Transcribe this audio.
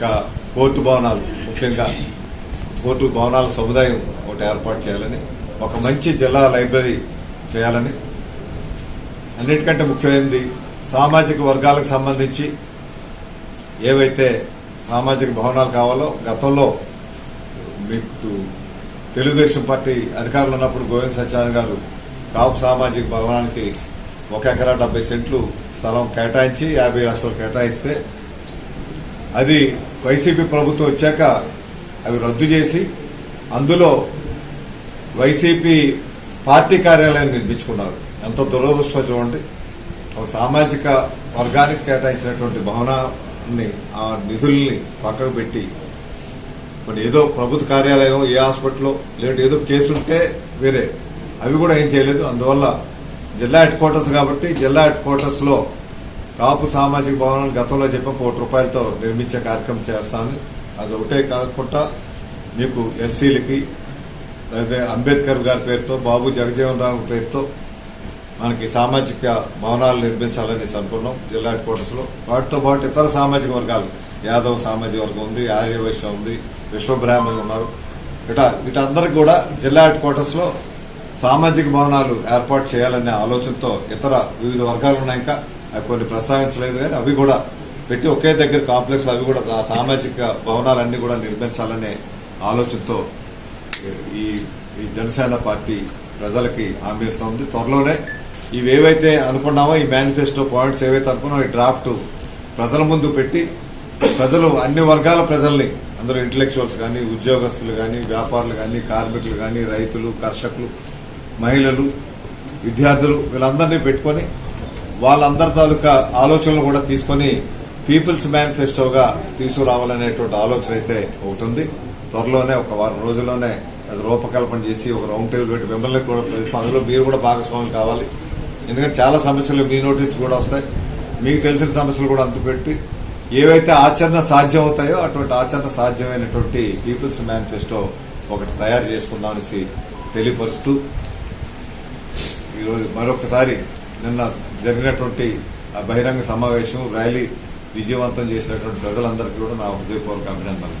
ఇక కోర్టు భవనాలు ముఖ్యంగా కోర్టు భవనాల సముదాయం ఒకటి ఏర్పాటు చేయాలని ఒక మంచి జిల్లా లైబ్రరీ చేయాలని. అన్నిటికంటే ముఖ్యమైనది సామాజిక వర్గాలకు సంబంధించి ఏవైతే సామాజిక భవనాలు కావాలో గతంలో మీకు తెలుగుదేశం పార్టీ అధికారులు ఉన్నప్పుడు గోవింద్ సత్యనారాయణ గారు కాపు సామాజిక భవనానికి ఒక ఎకరా డెబ్బై సెంట్లు స్థలం కేటాయించి యాభై లక్షలు కేటాయిస్తే అది వైసీపీ ప్రభుత్వం వచ్చాక అవి రద్దు చేసి అందులో వైసీపీ పార్టీ కార్యాలయాన్ని నిర్మించుకున్నారు. ఎంతో దురదృష్టం చూడండి. ఒక సామాజిక వర్గానికి కేటాయించినటువంటి భవనాన్ని ఆ నిధుల్ని పక్కకు పెట్టి మరి ఏదో ప్రభుత్వ కార్యాలయం ఏ హాస్పిటల్లో లేదంటే ఏదో చేస్తుంటే వేరే. అవి కూడా ఏం చేయలేదు. అందువల్ల జిల్లా హెడ్ క్వార్టర్స్ కాబట్టి జిల్లా హెడ్ క్వార్టర్స్లో కాపు సామాజిక భవనం గతంలో చెప్పిన కోటి రూపాయలతో నిర్మించే కార్యక్రమం చేస్తాను. అది ఒకటే కాకుండా మీకు ఎస్సీలకి అంబేద్కర్ గారి పేరుతో బాబు జగజీవన్ రావు పేరుతో మనకి సామాజిక భవనాలు నిర్మించాలని అనుకున్నాం జిల్లా హెడ్ క్వార్టర్స్లో. వాటితో పాటు ఇతర సామాజిక వర్గాలు యాదవ్ సామాజిక వర్గం ఉంది ఆర్యవైశ్య ఉంది విశ్వబ్రాహ్మణులు ఉన్నారు. ఇట వీటందరికి కూడా జిల్లా హెడ్ క్వార్టర్స్లో సామాజిక భవనాలు ఏర్పాటు చేయాలనే ఆలోచనతో ఇతర వివిధ వర్గాలు ఉన్నాయి ఇంకా. కొన్ని ప్రస్తావించలేదు కానీ అవి కూడా పెట్టి ఒకే దగ్గర కాంప్లెక్స్ అవి కూడా సామాజిక భవనాలన్నీ కూడా నిర్మించాలనే ఆలోచనతో ఈ ఈ జనసేన పార్టీ ప్రజలకి హామీ ఇస్తుంది త్వరలోనే ఇవేవైతే అనుకున్నామో ఈ మేనిఫెస్టో పాయింట్స్ ఏవైతే అనుకున్నామో ఈ డ్రాఫ్ట్ ప్రజల ముందు పెట్టి ప్రజలు అన్ని వర్గాల ప్రజల్ని అందరూ ఇంటలెక్చువల్స్ కానీ ఉద్యోగస్తులు కానీ వ్యాపారులు కానీ కార్మికులు కానీ రైతులు కర్షకులు మహిళలు విద్యార్థులు వీళ్ళందరినీ పెట్టుకొని వాళ్ళందరి తాలూకా ఆలోచనలు కూడా తీసుకొని పీపుల్స్ మేనిఫెస్టోగా తీసుకురావాలనేటువంటి ఆలోచన అయితే ఒకటి ఉంది త్వరలోనే ఒక వారం రోజుల్లోనే అది రూపకల్పన చేసి ఒక రౌండ్ టేబుల్ పెట్టి మిమ్మల్ని కూడా అందులో మీరు కూడా భాగస్వాములు కావాలి. ఎందుకంటే చాలా సమస్యలు మీ నోటీస్ కూడా వస్తాయి. మీకు తెలిసిన సమస్యలు కూడా అంతుపెట్టి ఏవైతే ఆచరణ సాధ్యం అవుతాయో అటువంటి ఆచరణ సాధ్యమైనటువంటి పీపుల్స్ మేనిఫెస్టో ఒకటి తయారు చేసుకుందామనేసి తెలియపరుస్తూ ఈరోజు మరొకసారి నిన్న జరిగినటువంటి బహిరంగ సమావేశం ర్యాలీ విజయవంతం చేసినటువంటి ప్రజలందరికీ కూడా నా హృదయపూర్వక అభినందనలు.